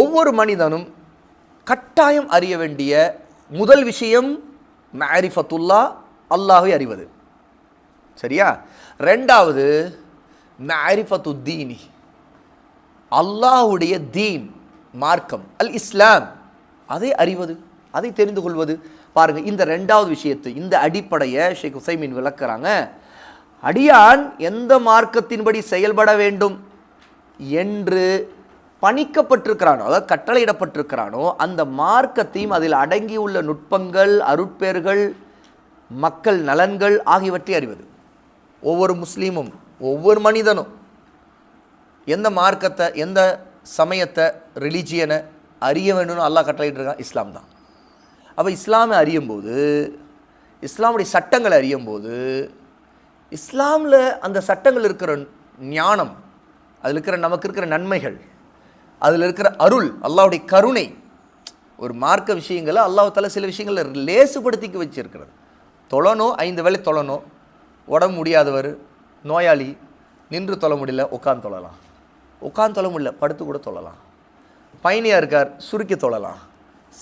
ஒவ்வொரு மனிதனும் கட்டாயம் அறிய வேண்டிய முதல் விஷயம் மேரிஃபத்துல்லா அல்லாஹை அறிவது. சரியா? ரெண்டாவது மேரிஃபத்து தீனி அல்லாஹுடைய தீன் மார்க்கம் அல் இஸ்லாம் அதை அறிவது அதை தெரிந்து கொள்வது. பாருங்கள் இந்த ரெண்டாவது விஷயத்தை இந்த அடிப்படையை ஷேக் ஹுசைமின் விளக்குறாங்க அடியான் எந்த மார்க்கத்தின்படி செயல்பட வேண்டும் என்று பணிக்கப்பட்டிருக்கிறானோ அதாவது கட்டளையிடப்பட்டிருக்கிறானோ அந்த மார்க்கத்தையும் அதில் அடங்கியுள்ள நுட்பங்கள் அருட்பேர்கள் மக்கள் நலன்கள் ஆகியவற்றை அறிவது. ஒவ்வொரு முஸ்லீமும் ஒவ்வொரு மனிதனும் எந்த மார்க்கத்தை எந்த சமயத்தை ரிலீஜியனை அறிய வேணும்னு அல்லாஹ் கட்டளையிட்டிருக்கான்? இஸ்லாம் தான். அப்போ இஸ்லாமை அறியும்போது இஸ்லாமுடைய சட்டங்களை அறியும்போது இஸ்லாமில் அந்த சட்டங்கள் இருக்கிற ஞானம் அதில் இருக்கிற நமக்கு இருக்கிற நன்மைகள் அதில் இருக்கிற அருள் அல்லாவுடைய கருணை ஒரு மார்க்க விஷயங்களை அல்லாஹால சில விஷயங்களை லேசுபடுத்திக்கு வச்சுருக்கிறது. தொழனோ ஐந்து வேளை தொழணும் உடம்பு முடியாதவர் நோயாளி நின்று தொழ முடியல உட்காந்து தொழலாம். உட்காந்து தொழ முடியல படுத்து கூட தொழலாம். பயணியாக இருக்கார் சுருக்கி தொழலாம்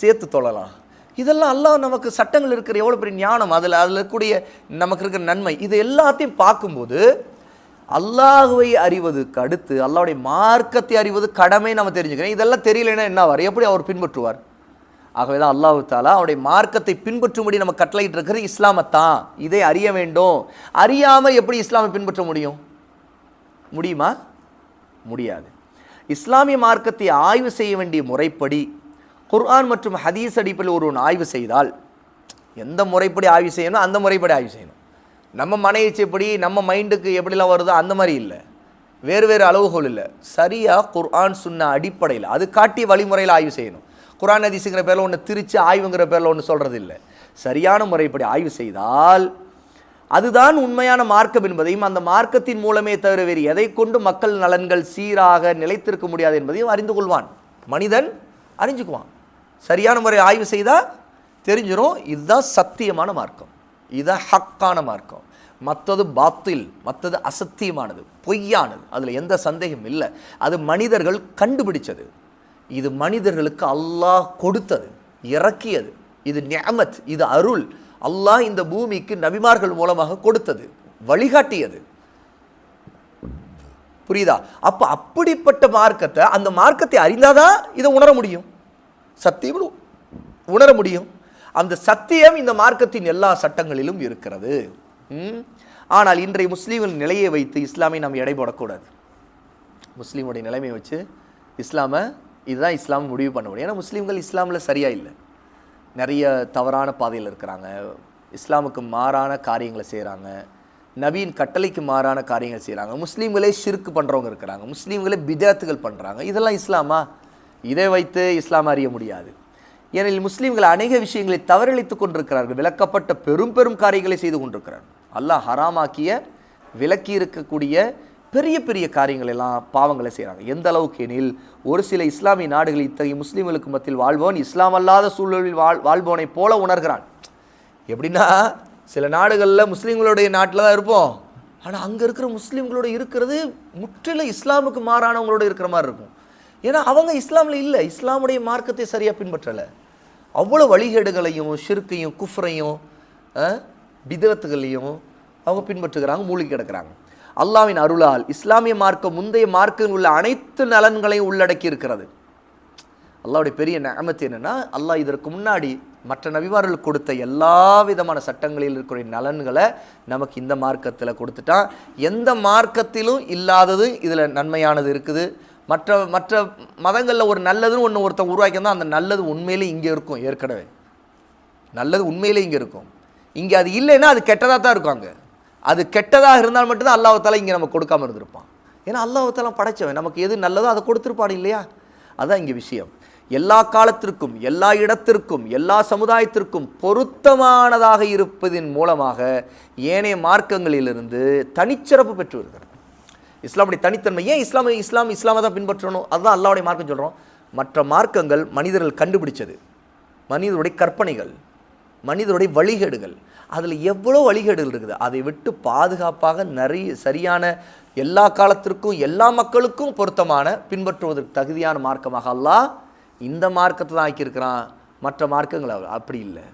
சேர்த்து தொழலாம். இதெல்லாம் எல்லாம் நமக்கு சட்டங்கள் இருக்கிற எவ்வளோ பெரிய ஞானம் அதில் அதில் இருக்கக்கூடிய நமக்கு இருக்கிற நன்மை இது எல்லாத்தையும் பார்க்கும்போது அல்லாஹுவை அறிவதுக்கு அடுத்து அல்லாவுடைய மார்க்கத்தை அறிவது கடமை நம்ம தெரிஞ்சுக்கிறோம். இதெல்லாம் தெரியலன்னா என்ன ஆவார்? எப்படி அவர் பின்பற்றுவார்? ஆகவே தான் அல்லாஹு தாலா அவருடைய மார்க்கத்தை பின்பற்றும்படி நம்ம கட்டளையிட்டு இருக்கிறது இஸ்லாமத்தான் இதை அறிய வேண்டும். அறியாமல் எப்படி இஸ்லாமை பின்பற்ற முடியும்? முடியுமா? முடியாது. இஸ்லாமிய மார்க்கத்தை ஆய்வு செய்ய வேண்டிய முறைப்படி குர்ஆன் மற்றும் ஹதீஸ் அடிப்பில் ஒருவன் ஆய்வு செய்தால் எந்த முறைப்படி ஆய்வு செய்யணும் அந்த முறைப்படி ஆய்வு செய்யணும். நம்ம மன இச்சைப்படி நம்ம மைண்டுக்கு எப்படிலாம் வருதோ அந்த மாதிரி இல்லை. வேறு வேறு அளவுகோல் இல்லை. சரியாக குர்ஆன் சொன்ன அடிப்படையில் அது காட்டிய வழிமுறையில் ஆய்வு செய்யணும். குரான் அதிசுங்கிற பேரில் ஒன்று திரிச்சு ஆய்வுங்கிற பேரில் ஒன்று சொல்கிறது இல்லை. சரியான முறைப்படி ஆய்வு செய்தால் அதுதான் உண்மையான மார்க்கம் என்பதையும் அந்த மார்க்கத்தின் மூலமே தவிர வேறு எதை கொண்டு மக்கள் நலன்கள் சீராக நிலைத்திருக்க முடியாது என்பதையும் அறிந்து கொள்வான். மனிதன் அறிஞ்சுக்குவான். சரியான முறை ஆய்வு செய்தால் தெரிஞ்சிடும் இதுதான் சத்தியமான மார்க்கம். இதுதான் ஹக்கான மார்க்கம். மற்றது பாத்தில் மற்றது அசத்தியமானது பொய்யானது. அதில் எந்த சந்தேகம் இல்லை. அது மனிதர்கள் கண்டுபிடிச்சது. இது மனிதர்களுக்கு அல்லாஹ் கொடுத்தது இறக்கியது. இது நியமத் இது அருள். அல்லாஹ் இந்த பூமிக்கு நபிமார்கள் மூலமாக கொடுத்தது வழிகாட்டியது. புரியுதா? அப்போ அப்படிப்பட்ட மார்க்கத்தை அந்த மார்க்கத்தை அறிந்தாதான் இதை உணர முடியும். சத்தியம் உணர முடியும். அந்த சத்தியம் இந்த மார்க்கத்தின் எல்லா சட்டங்களிலும் இருக்கிறது. ஆனால் இன்றைய முஸ்லீம்கள் நிலையை வைத்து இஸ்லாமை நாம் எடை போடக்கூடாது. முஸ்லீமுடைய நிலைமையை வச்சு இஸ்லாமை இதுதான் இஸ்லாம் முடிவு பண்ண முடியும். ஏன்னா முஸ்லீம்கள் இஸ்லாமில் சரியாக இல்லை. நிறைய தவறான பாதையில் இருக்கிறாங்க. இஸ்லாமுக்கு மாறான காரியங்களை செய்கிறாங்க நவீன் கட்டளைக்கு மாறான காரியங்கள் செய்கிறாங்க முஸ்லீம்களே ஷிர்க்கு பண்ணுறவங்க இருக்கிறாங்க. முஸ்லீம்களே பிதாத்துகள் பண்ணுறாங்க இதெல்லாம் இஸ்லாமா? இதை வைத்து இஸ்லாம் அறிய முடியாது. ஏனெனில் முஸ்லீம்கள் அநேக விஷயங்களை தவறளித்துக் கொண்டிருக்கிறார்கள் விளக்கப்பட்ட பெரும் பெரும் காரியங்களை செய்து கொண்டிருக்கிறார்கள். அல்லாஹ் ஹராமாக்கிய விளக்கி இருக்கக்கூடிய பெரிய பெரிய காரியங்கள் எல்லாம் பாவங்களை செய்கிறாங்க. எந்த அளவுக்கு எனில் ஒரு சில இஸ்லாமிய நாடுகள் இத்தகைய முஸ்லீம்களுக்கு மத்தியில் வாழ்பவன் இஸ்லாம் அல்லாத சூழலில் வாழ் வாழ்பவனைப் போல உணர்கிறான். எப்படின்னா சில நாடுகளில் முஸ்லீம்களுடைய நாட்டில் தான் இருப்போம். ஆனால் அங்கே இருக்கிற முஸ்லீம்களோட இருக்கிறது முற்றிலும் இஸ்லாமுக்கு மாறானவங்களோட இருக்கிற மாதிரி இருக்கும். ஏன்னா அவங்க இஸ்லாமில் இல்லை. இஸ்லாமுடைய மார்க்கத்தை சரியாக பின்பற்றலை. அவ்வளோ வழிகேடுகளையும் ஷிர்க்கையும் குஃப்ரையும் பிதத்துகளையும் அவங்க பின்பற்றுகிறாங்க மூழ்கி கிடக்கிறாங்க. அல்லாவின் அருளால் இஸ்லாமிய மார்க்கம் முந்தைய மார்க்கில் உள்ள அனைத்து நலன்களையும் உள்ளடக்கி இருக்கிறது அல்லாவுடைய பெரிய நேமத்து என்னென்னா அல்லாஹ் இதற்கு முன்னாடி மற்ற நபிமார்கள் கொடுத்த எல்லா விதமான சட்டங்களில் இருக்கிற நலன்களை நமக்கு இந்த மார்க்கத்தில் கொடுத்துட்டான். எந்த மார்க்கத்திலும் இல்லாதது இதில் நன்மையானது இருக்குது. மற்ற மற்ற மதங்களில் ஒரு நல்லதுன்னு ஒன்று ஒருத்தன் உருவாக்கியிருந்தால் அந்த நல்லது உண்மையிலே இங்கே இருக்கும் ஏற்கனவே. நல்லது உண்மையிலே இங்கே இருக்கும். இங்கே அது இல்லைன்னா அது கெட்டதாக தான் இருக்கும் அங்கே. அது கெட்டதாக இருந்தால் மட்டும்தான் அல்லாஹால இங்கே நம்ம கொடுக்காம இருந்திருப்பான். ஏன்னா அல்லாஹத்தாலாம் படைச்சவன். நமக்கு எது நல்லதோ அதை கொடுத்துருப்பான் இல்லையா? அதுதான் இங்கே விஷயம். எல்லா காலத்திற்கும் எல்லா இடத்திற்கும் எல்லா சமுதாயத்திற்கும் பொருத்தமானதாக இருப்பதின் மூலமாக ஏனைய மார்க்கங்களிலிருந்து தனிச்சிறப்பு பெற்று வருகிறது. இஸ்லாமுடைய தனித்தன்மை. ஏன் இஸ்லாமை இஸ்லாம் இஸ்லாமை தான் பின்பற்றணும்? அதுதான் அல்லாவுடைய மார்க்கம் சொல்கிறோம் மற்ற மார்க்கங்கள் மனிதர்கள் கண்டுபிடிச்சது. மனிதருடைய கற்பனைகள் மனிதருடைய வழிகேடுகள். அதில் எவ்வளோ வழிகேடுகள் இருக்குது? அதை விட்டு பாதுகாப்பாக நிறைய சரியான எல்லா காலத்திற்கும் எல்லா மக்களுக்கும் பொருத்தமான பின்பற்றுவதற்கு தகுதியான மார்க்கமாக அல்லாஹ் இந்த மார்க்கத்தை தான் ஆக்கியிருக்கிறான். மற்ற மார்க்கங்கள் அப்படி இல்லை.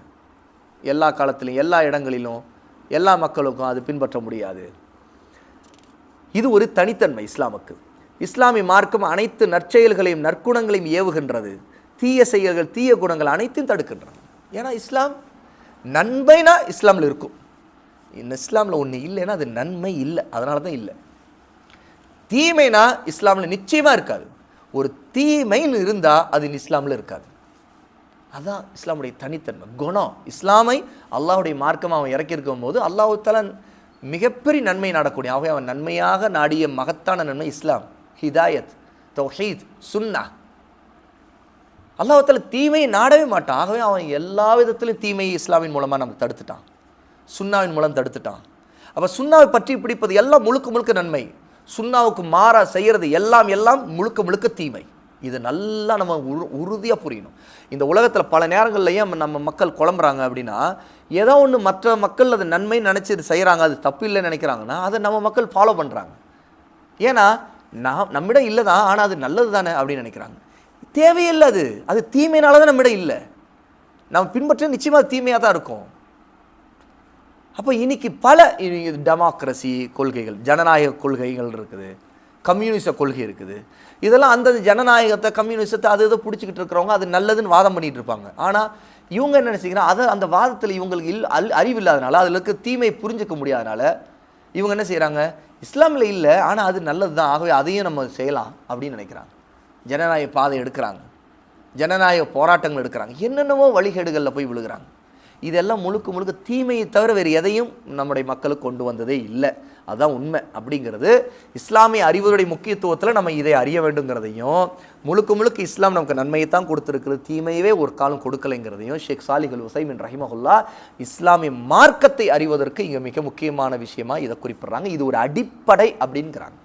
எல்லா காலத்திலும் எல்லா இடங்களிலும் எல்லா மக்களுக்கும் அது பின்பற்ற முடியாது. இது ஒரு தனித்தன்மை இஸ்லாமுக்கு. இஸ்லாமிய மார்க்கம் அனைத்து நற்செயல்களையும் நற்குணங்களையும் ஏவுகின்றது. தீய செயல்கள் தீய குணங்கள் அனைத்தையும் தடுக்கின்றது ஏன்னா இஸ்லாம் நன்மைனா இஸ்லாமில் இருக்கும். இந்த இஸ்லாமில் ஒன்று இல்லைன்னா அது நன்மை இல்லை. அதனால தான் இல்லை. தீமைனா இஸ்லாமில் நிச்சயமாக இருக்காது. ஒரு தீமைன்னு இருந்தால் அது இஸ்லாமில் இருக்காது. அதான் இஸ்லாமுடைய தனித்தன்மை குணம். இஸ்லாமை அல்லாவுடைய மார்க்கமாக அவன் இறக்கியிருக்கும் போது அல்லாஹு தலன் மிகப்பெரிய நன்மை நாடக்கூடிய ஆகவே அவன் நன்மையாக நாடிய மகத்தான நன்மை இஸ்லாம். ஹிதாயத் தொஹீத் சுன்னா. அல்லாஹத்தில் தீமையை நாடவே மாட்டான். ஆகவே அவன் எல்லா விதத்திலும் தீமையை இஸ்லாமின் மூலமாக நமக்கு தடுத்துட்டான். சுன்னாவின் மூலம் தடுத்துட்டான். அப்போ சுன்னாவை பற்றி பிடிப்பது எல்லாம் முழுக்க முழுக்க நன்மை. சுன்னாவுக்கு மாறா செய்கிறது எல்லாம் எல்லாம் முழுக்க முழுக்க தீமை. இது நல்லா நம்ம உரு உறுதியாக புரியணும். இந்த உலகத்தில் பல நேரங்கள்லையும் நம்ம மக்கள் குழம்புறாங்க அப்படின்னா ஏதோ ஒன்று மற்ற மக்கள் அது நன்மை நினச்சி இது செய்கிறாங்க அது தப்பு இல்லைன்னு நினைக்கிறாங்கன்னா அதை நம்ம மக்கள் ஃபாலோ பண்ணுறாங்க ஏன்னா நான் நம்மிடம் இல்லை தான் ஆனால் அது நல்லது தானே அப்படின்னு நினைக்கிறாங்க. தேவையில்லை அது. அது தீமையினால தான் நம்மிடம் இல்லை. நம்ம பின்பற்ற நிச்சயமாக அது தீமையாக தான் இருக்கும். அப்போ இன்னைக்கு பல டெமோக்ரஸி கொள்கைகள் ஜனநாயக கொள்கைகள் இருக்குது கம்யூனிச கொள்கை இருக்குது. இதெல்லாம் அந்த ஜனநாயகத்தை கம்யூனிசத்தை அது இதை பிடிச்சிக்கிட்டு இருக்கிறவங்க அது நல்லதுன்னு வாதம் பண்ணிட்டு இருப்பாங்க. ஆனால் இவங்க என்ன நினைச்சிங்கன்னா அதை அந்த வாதத்தில் இவங்களுக்கு இல் அல் அறிவு இல்லாதனால அதில் இருக்க தீமை புரிஞ்சுக்க முடியாதனால இவங்க என்ன செய்கிறாங்க இஸ்லாமில் இல்லை ஆனால் அது நல்லது தான் ஆகவே அதையும் நம்ம செய்யலாம் அப்படின்னு நினைக்கிறாங்க. ஜனநாயக பாதை எடுக்கிறாங்க. ஜனநாயக போராட்டங்கள் எடுக்கிறாங்க. என்னென்னவோ வழிகேடுகளில் போய் விழுகிறாங்க. இதெல்லாம் முழுக்க முழுக்க தீமையை தவிர வேறு எதையும் நம்முடைய மக்களுக்கு கொண்டு வந்ததே இல்லை. அதுதான் உண்மை. அப்படிங்கிறது இஸ்லாமிய அறிவுடைய முக்கியத்துவத்தில் நம்ம இதை அறிய வேண்டுங்கிறதையும் முழுக்க முழுக்க இஸ்லாம் நமக்கு நன்மையை தான் கொடுத்துருக்குறது தீமையவே ஒரு காலம் கொடுக்கலைங்கிறதையும் ஷேக் சாலிகுல் உசைமின் ரஹிமஹுல்லா இஸ்லாமிய மார்க்கத்தை அறிவதற்கு இங்கே மிக முக்கியமான விஷயமாக இதை குறிப்பிட்றாங்க. இது ஒரு அடிப்படை அப்படிங்கிறாங்க.